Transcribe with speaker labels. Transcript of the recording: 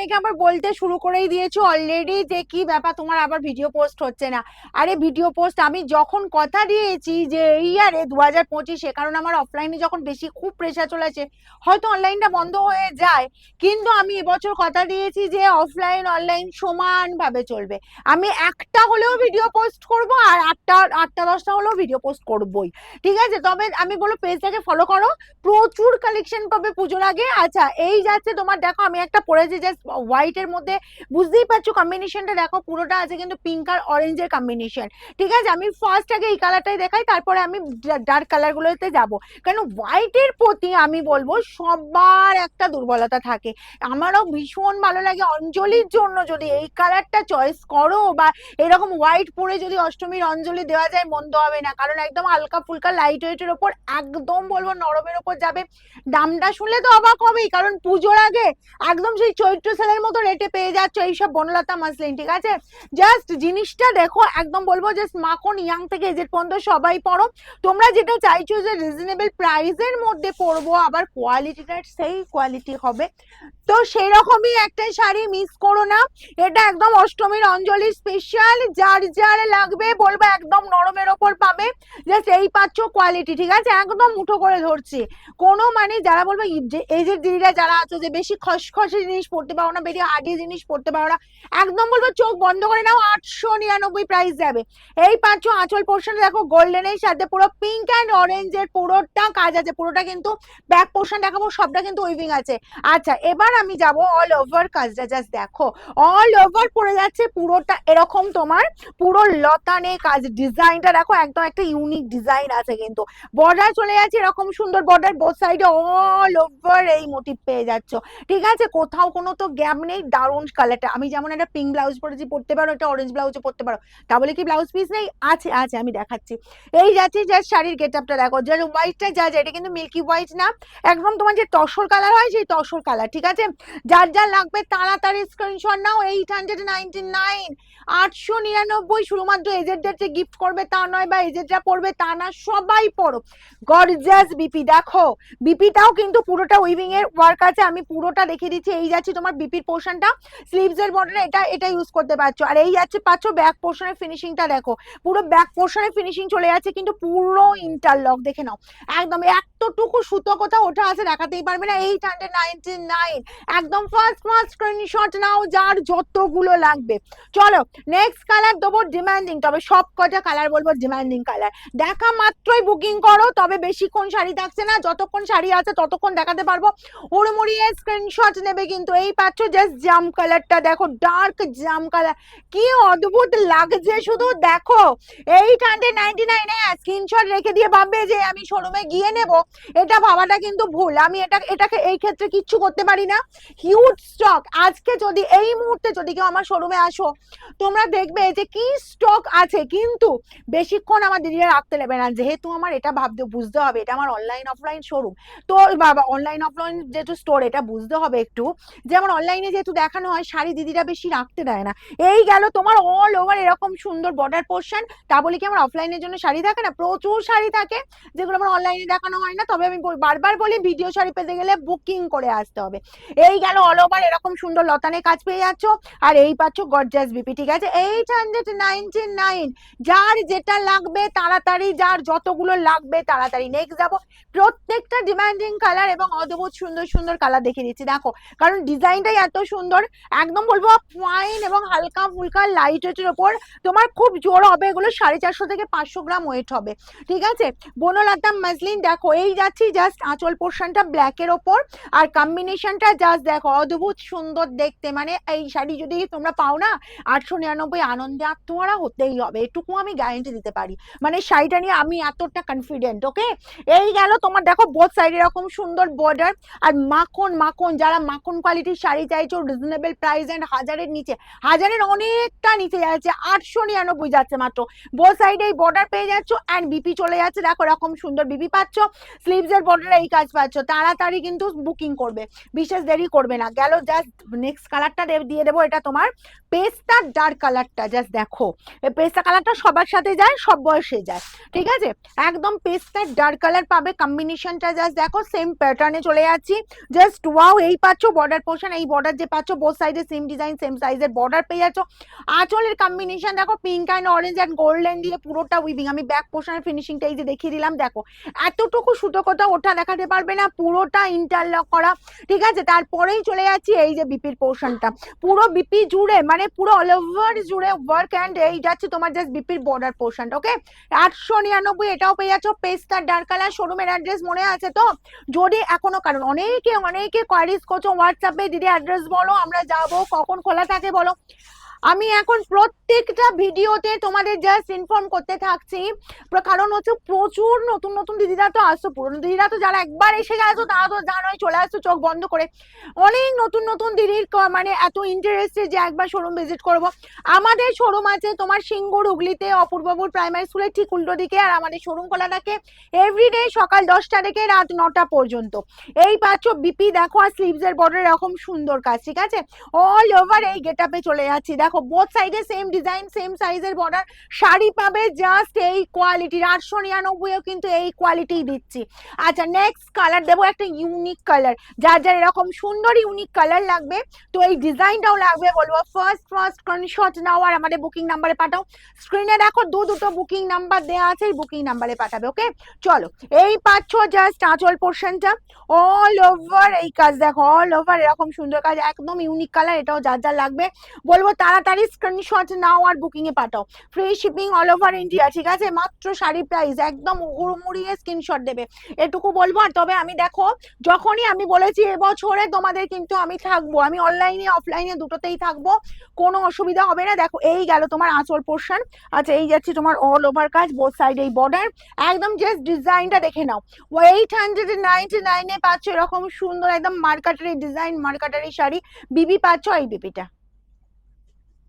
Speaker 1: থেকে আবার বলতে শুরু করেই দিয়েছ অলরেডি যে কি ব্যাপার তোমার আবার ভিডিও পোস্ট হচ্ছে না। আরে ভিডিও পোস্ট আমি যখন কথা দিয়েছি যে এই ইয়ারে দু হাজার পঁচিশে, কারণ আমার অফলাইনে যখন বেশি খুব প্রেশার চলেছে, হয়তো অনলাইনটা বন্ধ হয়ে যায়, কিন্তু আমি এবছর কথা দিয়েছি যে অফলাইন অনলাইন সমানভাবে চলবে। আমি একটা হলেও ভিডিও পোস্ট করব আর আটটা আটটা, দশটা হলেও ভিডিও পোস্ট করবই। ঠিক আছে? তবে আমি বলো পেজটাকে ফলো করো। প্রচুর কালেকশন পাবে পুজোর আগে। আচ্ছা এই যাচ্ছে তোমার, দেখো আমি একটা পরেছি জাস্ট হোয়াইটের মধ্যে, বুঝতেই পারছ কম্বিনেশনটা দেখো, পুরোটা আছে কিন্তু পিঙ্ক আর অরেঞ্জের কম্বিনেশন ঠিক আছে? আমি ফার্স্ট আগে এই কালারটাই দেখাই, তারপরে আমি ডার্ক কালারগুলোতে যাব। কারণ হোয়াইটের প্রতি আমি বলব, সবার একটা দুর্বলতা থাকে। আমারও ভীষণ ভালো লাগে অঞ্জলির জন্য যদি এই কালারটা চয়েস করো বা এরকম হোয়াইট পরে যদি অষ্টমীর অঞ্জলি দেওয়া যায়, মন্দ হবে না। কারণ একদম হালকা ফুলকা লাইট ওয়েটের ওপর একদম বলব নরমের ওপর যাবে। দামটা শুনলে তো অবাক হবেই, কারণ পুজোর আগে একদম সেই চৈত্র সেলের মতো রেটে পেয়ে যাচ্ছ এইসব বনলতা মাসলিন, ঠিক আছে? জাস্ট জিনিসটা দেখো, একদম বলব জাস্ট মাখন ইয়াং থেকে এজের পর্যন্ত সবাই পড়ো। তোমরা যেটা চাইছো যে রিজনেবল প্রাইসের মধ্যে পড়ব, আবার কোয়ালিটিটা সেই কোয়ালিটি হবে। তো সেরকমই একটা শাড়ি মিস করো না। এটা একদম অষ্টমীর অঞ্জলি স্পেশাল যার যার লাগবে বলব একদম নরমের ওপর পাবে। জাস্ট এই পাচ্ছ কোয়ালিটি ঠিক আছে? একদম মুঠো করে ধরছি। কোনো মানে যারা বলব ই- যে দিদিরা যারা আছো যে বেশি খসখসে জিনিস পড়তে পারো না বেশি হার্ডি জিনিস পড়তে পারো না, একদম বলব চোখ বন্ধ করে নাও, আটশো নিরানব্বই প্রাইস যাবে। এই পাচ্ছ আঁচল পোর্শন দেখো গোল্ডেনের সাথে পুরো পিঙ্ক অ্যান্ড অরেঞ্জের পুরোটা কাজ আছে। পুরোটা কিন্তু ব্যাক পোর্শন দেখাবো, সবটা কিন্তু উইভিং আছে। আচ্ছা এবার আমি যাব অল ওভার কাজটা জাস্ট দেখো। অল ওভার পড়ে যাচ্ছে পুরোটা এরকম তোমার, পুরো লতানে কাজ, ডিজাইনটা দেখো, একদম একটা ইউনিক ডিজাইন আছে কিন্তু। বর্ডার চলে যাচ্ছে এরকম সুন্দর বর্ডার বোথ সাইডে অল ওভার এই মোটিভ পেয়ে যাচ্ছ। ঠিক আছে? কোথাও কোনো তো গ্যাপ নেই, দারুণ কালারটা আমি যেমন একটা পিঙ্ক ব্লাউজ পরেছি, পরতে পারো, একটা অরেঞ্জ ব্লাউজও পরতে পারো। তা বলে কি ব্লাউজ পিস নেই? আছে আছে, আমি দেখাচ্ছি। এই যাচ্ছে যা শাড়ির গেট আপটা দেখো। যে হোয়াইটটা যা যা এটা কিন্তু মিল্কি হোয়াইট না। একদম তোমার যে তসর কালার হয়, সেই তসর কালার ঠিক আছে? যার যার লাগবে তাড়াতাড়ি স্ক্রিনশট নাও এইট হান্ড্রেড নাইনটি নাইন আটশো নিরানব্বই শুধুমাত্র এজেন্টদের যে গিফট করবে তা নয় বা এজেন্টরা পড়বে তা না, সবাই পড়ো গর্জাস বিপি দেখো বিপিটাও কিন্তু পুরোটা উইভিং এর ওয়ার্ক আছে, আমি পুরোটা দেখিয়ে দিচ্ছি। এই যাচ্ছে তোমার বিপির পোর্শনটা স্লিভস এর বর্ডারে এটা এটা ইউজ করতে পারছ। আর এই যাচ্ছে, পাচ্ছ ব্যাক পোর্শনের ফিনিশিংটা দেখো। পুরো ব্যাক পোর্শনের ফিনিশিং চলে যাচ্ছে, কিন্তু পুরো ইন্টারলক দেখে নাও। একদম এতটুকু সুতো কোথাও ওঠা আছে দেখাতেই পারবে না। এইট হান্ড্রেড নাইনটি নাইন একদম ফার্স্ট ফার্স্ট স্ক্রিনশট নাও যার যতগুলো লাগবে। চলো নেক্সট কালার দেবো ডিমান্ডিং তবে সব কটা কালার বলব ডিমান্ডিং কালার দেখা মাত্রই বুকিং করো, তবে বেশিক্ষণ শাড়ি থাকছে না, যতক্ষণ শাড়ি আছে ততক্ষণ দেখাতে পারব। উড়মুড়িয়ে স্ক্রিনশট নেবে কিন্তু এই পাচ্ছ জাস্ট জাম কালারটা দেখো ডার্ক জাম কালার কি অদ্ভুত লাগছে শুধু দেখো। এইট হান্ড্রেড নাইনটি নাইনে স্ক্রিনশট রেখে দিয়ে ভাববে যে আমি শোরুমে গিয়ে নেব। এটা ভাবাটা কিন্তু ভুল। আমি এটা, এটাকে এই ক্ষেত্রে কিচ্ছু করতে পারি না। হিউজ স্টক আজকে যদি এই মুহূর্তে যদি কেউ আমার শোরুমে আসো, তোমরা দেখবে যে কি স্টক আছে, কিন্তু বেশিক্ষণ আমার দিদিরা রাখতে নেবে না। যেহেতু আমার এটা ভাবতে, বুঝতে হবে, এটা আমার অনলাইন অফলাইন শোরুম তো বাবা অনলাইন অফলাইন যেহেতু স্টোর এটা বুঝতে হবে একটু। যে আমার অনলাইনে যেহেতু দেখানো হয়, শাড়ি দিদিরা বেশি রাখতে দেয় না। এই গেল তোমার অল ওভার এরকম সুন্দর বর্ডার পোর্শন তা বলে কি আমার অফলাইনের জন্য শাড়ি থাকে না? প্রচুর শাড়ি থাকে, যেগুলো আমার অনলাইনে দেখানো হয় না। তবে আমি বারবার বলি ভিডিও শাড়ি পেতে গেলে বুকিং করে আসতে হবে। এই গেল অল ওভার এরকম সুন্দর লতানে কাজ পেয়ে যাচ্ছ। আর এই পাচ্ছ গর্জাস বিপি ঠিক আছে? এইট হান্ড্রেড নাইনটি নাইন যার যেটা লাগবে তাড়াতাড়ি, যার যতগুলো লাগবে তাড়াতাড়ি। নেক্সট যাব, প্রত্যেকটা ডিমান্ডিং কালার এবং অদ্ভুত সুন্দর সুন্দর কালার দেখিয়ে দিচ্ছি। দেখো, কারণ ডিজাইনটাই এত সুন্দর, একদম বলব ফাইন এবং হালকা ফুলকা লাইট ওয়েটের ওপর। তোমার খুব জোর হবে এগুলো সাড়ে চারশো থেকে পাঁচশো গ্রাম ওয়েট হবে। ঠিক আছে? বনলতা মাসলিন, দেখো, এই যাচ্ছি জাস্ট আঁচল পোর্শনটা ব্ল্যাকের ওপর। আর কম্বিনেশনটা জাস্ট দেখো, অদ্ভুত সুন্দর দেখতে। মানে এই শাড়ি যদি তোমরা পাও না, আটশো নিরানব্বই আনন্দে আত্মহারা হতেই হবে। এটুকু আমি গ্যারেন্টি দিতে পারি। মানে শাড়িটা নিয়ে আমি এতটা কনফিডেন্ট ওকে এই গেল তোমার, দেখো বোথ সাইড এরকম সুন্দর বর্ডার আর মাখন মাখন, যারা মাখন কোয়ালিটির শাড়ি চাইছো রিজনেবল প্রাইস এন্ড হাজারের নিচে, হাজারের অনেকটা নিচে যাচ্ছে, আটশো নিরানব্বই যাচ্ছে মাত্র। বোথ সাইডে এই বর্ডার পেয়ে যাচ্ছ অ্যান্ড বিপি চলে যাচ্ছে। দেখো, এরকম সুন্দর বিপি পাচ্ছ। স্লিভস এর বর্ডারে এই কাজ পাচ্ছ। তাড়াতাড়ি কিন্তু বুকিং করবে। বিশেষ দেরি করবে না। গেল জাস্ট নেক্সট কালারটা দিয়ে দেবো। এটা তোমার পেস্তা ডার্ক কালারটা জাস্ট দেখো। এই পেস্তা কালারটা সবার সাথে যায়, সব বয়সে যায়। ঠিক আছে? একদম পেস্তার ডার্ক কালার পাবে। কম্বিনেশনটা জাস্ট দেখো সেম প্যাটার্নে চলে যাচ্ছি। জাস্ট ওয়াও এই পাচ্ছ বর্ডার পোর্শন এই বর্ডার যে পাচ্ছ বোথ সাইডে সেম ডিজাইন সেম সাইজের বর্ডার পেয়ে যাচ্ছ। আঁচলের কম্বিনেশন দেখো pink and orange and golden দিয়ে পুরোটা উইভিং আমি ব্যাক পোর্শনের ফিনিশিংটা এই যে দেখিয়ে দিলাম। দেখো, এতটুকু সুতো কোথাও ওঠা দেখাতে পারবে না, পুরোটা ইন্টারলক করা, ঠিক আছে? তারপরেই চলে যাচ্ছি এই যে বিপির পোর্শনটা পুরো বিপি জুড়ে মানে পুরো অল ওভার জুড়ে ওয়ার্ক অ্যান্ড এই যাচ্ছে তোমার জাস্ট বিপির বর্ডার পোর্শনটা ওকে আটশো নিরানব্বই, এটাও পেয়ে যাচ্ছ। পেস্টার ডার্ক কালার শোরুমের অ্যাড্রেস মনে আছে তো? যদি এখনও কারণ, অনেকে অনেকে কোয়ারিজ করছ হোয়াটসঅ্যাপে দিদি অ্যাড্রেস বলো, আমরা যাব, কখন খোলা থাকে বলো। আমি এখন প্রত্যেকটা ভিডিওতে তোমাদের জাস্ট ইনফর্ম করতে থাকছি। কারণ হচ্ছে প্রচুর নতুন নতুন দিদিরা তো আসছো পুরনো দিদিরা তো যারা একবার এসে গেছো, তারা তো জানোই চলে আসছো চোখ বন্ধ করে। অনেক নতুন নতুন দিদির মানে এত ইন্টারেস্টেড যে একবার শোরুম ভিজিট করব। আমাদের শোরুম আছে তোমার সিঙ্গুর হুগলিতে, অপূর্বপুর প্রাইমারি স্কুলের ঠিক উল্টো দিকে, আর আমাদের শোরুম খোলা থাকে এভরিডে সকাল দশটা থেকে রাত নটা পর্যন্ত। এই পাচ্ছ বিপি দেখো আর স্লিভস এর বর্ডার এরকম সুন্দর কাজ, ঠিক আছে? অল ওভার এই গেট আপে চলে যাচ্ছি। দেখো বোথ সাইডে সেম ডিজাইন সেম সাইজের বর্ডার শাড়ি পাবে জাস্ট এই কোয়ালিটির আটশো নিরানব্বইও কিন্তু এই কোয়ালিটি দিচ্ছি। আচ্ছা নেক্সট কালার দেবো একটা ইউনিক কালার যার যার এরকম সুন্দর ইউনিক কালার লাগবে, তো এই ডিজাইনটাও লাগবে বলব। ফার্স্ট ফার্স্ট স্ক্রিনশট নাও আর আমাদের বুকিং নাম্বারে পাঠাও। স্ক্রিনে দেখো, দু দুটো বুকিং নাম্বার দেওয়া আছে, এই বুকিং নাম্বারে পাঠাবে ওকে চলো, এই পাচ্ছ জাস্ট আঁচল পোর্শনটা অল ওভার এই কাজ দেখো অল ওভার এরকম সুন্দর কাজ, একদম ইউনিক কালার এটাও যার যার লাগবে। বলব তাড়াতাড়ি স্ক্রিনশট নাও আর বুকিং এ পাঠাও। Free shipping all over India ঠিক আছে? মাত্র শাড়ি প্রাইস একদম হুড়মুড়িয়ে স্ক্রিনশট দেবে। এটুকু বলব আর তবে আমি দেখো, যখনই আমি বলেছি এবছরে তোমাদের কিন্তু আমি থাকব। আমি অনলাইনে অফলাইনে দুটোতেই থাকব, কোনো অসুবিধা হবে না। দেখো, এই গেল তোমার আঁচল পোর্শন আচ্ছা এই যাচ্ছে তোমার অল ওভার কাজ বোথ সাইড এই বর্ডার একদম জাস্ট ডিজাইনটা দেখে নাও। এইট হান্ড্রেড নাইনটি নাইনে পাচ্ছ এরকম সুন্দর একদম মার্কাটারি ডিজাইন মার্কাটারি শাড়ি। বিবি পাচ্ছ এই বিপিটা